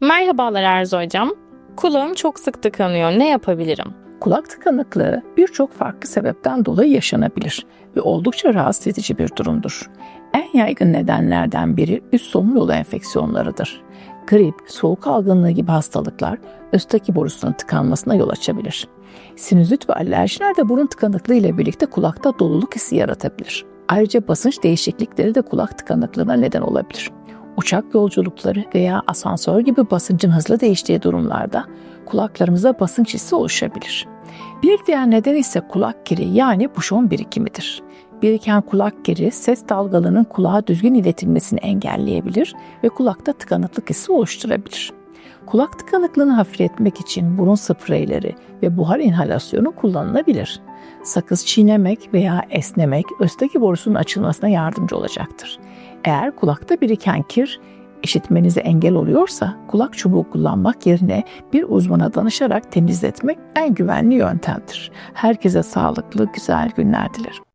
Merhabalar Arzu Hocam. Kulağım çok sık tıkanıyor. Ne yapabilirim? Kulak tıkanıklığı birçok farklı sebepten dolayı yaşanabilir ve oldukça rahatsız edici bir durumdur. En yaygın nedenlerden biri üst solunum yolu enfeksiyonlarıdır. Grip, soğuk algınlığı gibi hastalıklar östaki borusunun tıkanmasına yol açabilir. Sinüzit ve alerjiler de burun tıkanıklığı ile birlikte kulakta doluluk hissi yaratabilir. Ayrıca basınç değişiklikleri de kulak tıkanıklığına neden olabilir. Uçak yolculukları veya asansör gibi basıncın hızlı değiştiği durumlarda kulaklarımıza basınç hissi oluşabilir. Bir diğer neden ise kulak kiri yani buşon birikimidir. Biriken kulak kiri ses dalgalarının kulağa düzgün iletilmesini engelleyebilir ve kulakta tıkanıklık hissi oluşturabilir. Kulak tıkanıklığını hafifletmek için burun spreyleri ve buhar inhalasyonu kullanılabilir. Sakız çiğnemek veya esnemek östaki borusunun açılmasına yardımcı olacaktır. Eğer kulakta biriken kir işitmenize engel oluyorsa kulak çubuğu kullanmak yerine bir uzmana danışarak temizletmek en güvenli yöntemdir. Herkese sağlıklı, güzel günler dilerim.